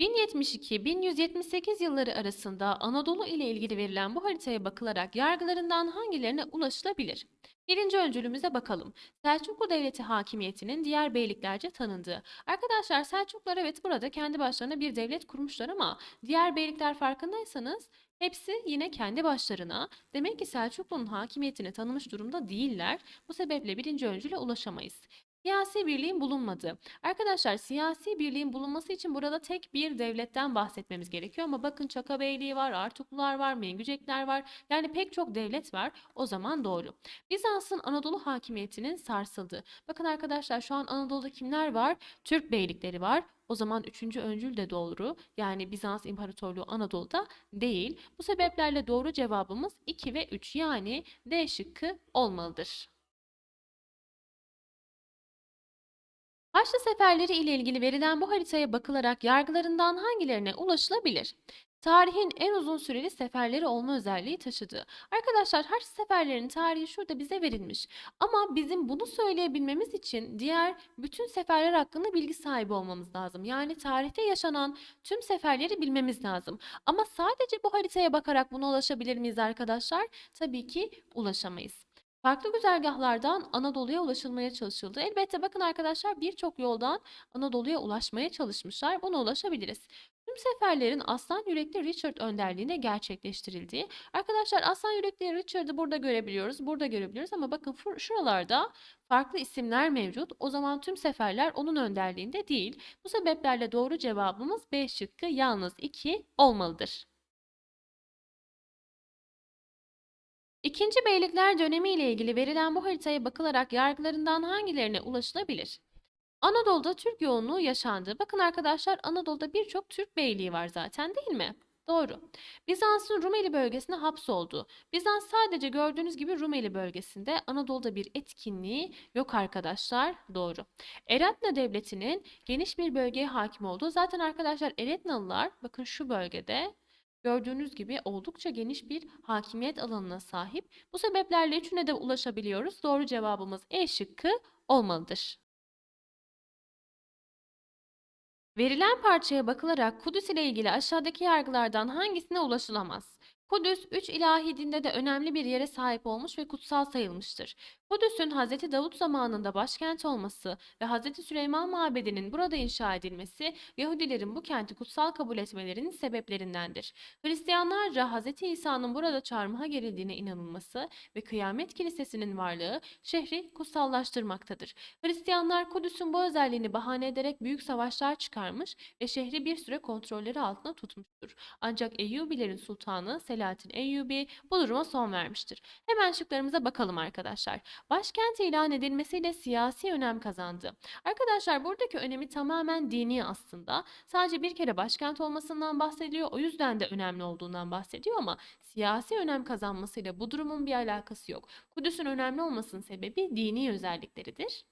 1072-1178 yılları arasında Anadolu ile ilgili verilen bu haritaya bakılarak yargılarından hangilerine ulaşılabilir? Birinci öncülümüze bakalım. Selçuklu Devleti hakimiyetinin diğer beyliklerce tanındığı. Arkadaşlar Selçuklular evet burada kendi başlarına bir devlet kurmuşlar ama diğer beylikler farkındaysanız hepsi yine kendi başlarına. Demek ki Selçuklu'nun hakimiyetini tanımış durumda değiller. Bu sebeple birinci öncüle ulaşamayız. Siyasi birliğin bulunmadığı. Arkadaşlar siyasi birliğin bulunması için burada tek bir devletten bahsetmemiz gerekiyor ama bakın Çaka Beyliği var, Artuklular var, Mengücekler var. Yani pek çok devlet var. O zaman doğru. Bizans'ın Anadolu hakimiyetinin sarsıldığı. Bakın arkadaşlar şu an Anadolu'da kimler var? Türk beylikleri var. O zaman üçüncü öncül de doğru. Yani Bizans İmparatorluğu Anadolu'da değil. Bu sebeplerle doğru cevabımız 2 ve 3 yani D şıkkı olmalıdır. Haçlı seferleri ile ilgili verilen bu haritaya bakılarak yargılarından hangilerine ulaşılabilir? Tarihin en uzun süreli seferleri olma özelliği taşıdı. Arkadaşlar Haçlı seferlerinin tarihi şurada bize verilmiş. Ama bizim bunu söyleyebilmemiz için diğer bütün seferler hakkında bilgi sahibi olmamız lazım. Yani tarihte yaşanan tüm seferleri bilmemiz lazım. Ama sadece bu haritaya bakarak buna ulaşabilir miyiz arkadaşlar? Tabii ki ulaşamayız. Farklı güzergahlardan Anadolu'ya ulaşılmaya çalışıldı. Elbette bakın arkadaşlar birçok yoldan Anadolu'ya ulaşmaya çalışmışlar. Buna ulaşabiliriz. Tüm seferlerin Aslan Yürekli Richard önderliğinde gerçekleştirildiği. Arkadaşlar Aslan Yürekli Richard'ı burada görebiliyoruz, burada görebiliyoruz ama bakın şuralarda farklı isimler mevcut. O zaman tüm seferler onun önderliğinde değil. Bu sebeplerle doğru cevabımız B şıkkı yalnız 2 olmalıdır. İkinci Beylikler dönemi ile ilgili verilen bu haritaya bakılarak yargılarından hangilerine ulaşılabilir? Anadolu'da Türk yoğunluğu yaşandı. Bakın arkadaşlar Anadolu'da birçok Türk beyliği var zaten değil mi? Doğru. Bizans'ın Rumeli bölgesine hapsoldu. Bizans sadece gördüğünüz gibi Rumeli bölgesinde Anadolu'da bir etkinliği yok arkadaşlar. Doğru. Eretna Devleti'nin geniş bir bölgeye hakim olduğu. Zaten arkadaşlar Eretnalılar bakın şu bölgede Gördüğünüz gibi oldukça geniş bir hakimiyet alanına sahip. Bu sebeplerle üçüne de ulaşabiliyoruz. Doğru cevabımız E şıkkı olmalıdır. Verilen parçaya bakılarak Kudüs ile ilgili aşağıdaki yargılardan hangisine ulaşılamaz? Kudüs, üç ilahi dinde de önemli bir yere sahip olmuş ve kutsal sayılmıştır. Kudüs'ün Hz. Davut zamanında başkent olması ve Hz. Süleyman Mabedi'nin burada inşa edilmesi, Yahudilerin bu kenti kutsal kabul etmelerinin sebeplerindendir. Hristiyanlarca Hz. İsa'nın burada çarmıha gerildiğine inanılması ve Kıyamet Kilisesi'nin varlığı şehri kutsallaştırmaktadır. Hristiyanlar Kudüs'ün bu özelliğini bahane ederek büyük savaşlar çıkarmış ve şehri bir süre kontrolleri altında tutmuştur. Ancak Eyyubilerin sultanı Selahattin Eyyubi bu duruma son vermiştir. Hemen şıklarımıza bakalım arkadaşlar. Başkent ilan edilmesiyle siyasi önem kazandı. Arkadaşlar buradaki önemi tamamen dini aslında. Sadece bir kere başkent olmasından bahsediyor. O yüzden de önemli olduğundan bahsediyor ama siyasi önem kazanmasıyla bu durumun bir alakası yok. Kudüs'ün önemli olmasının sebebi dini özellikleridir.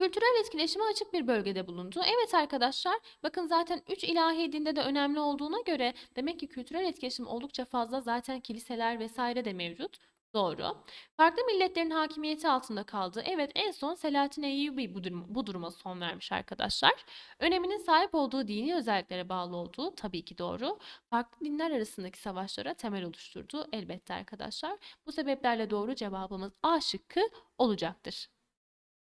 Kültürel etkileşime açık bir bölgede bulundu. Evet arkadaşlar, bakın zaten 3 ilahi dinde de önemli olduğuna göre demek ki kültürel etkileşim oldukça fazla zaten kiliseler vesaire de mevcut. Doğru. Farklı milletlerin hakimiyeti altında kaldı. Evet en son Selahattin Eyyubi bu, durum, bu duruma son vermiş arkadaşlar. Öneminin sahip olduğu dini özelliklere bağlı olduğu tabii ki doğru. Farklı dinler arasındaki savaşlara temel oluşturdu elbette arkadaşlar. Bu sebeplerle doğru cevabımız A şıkkı olacaktır.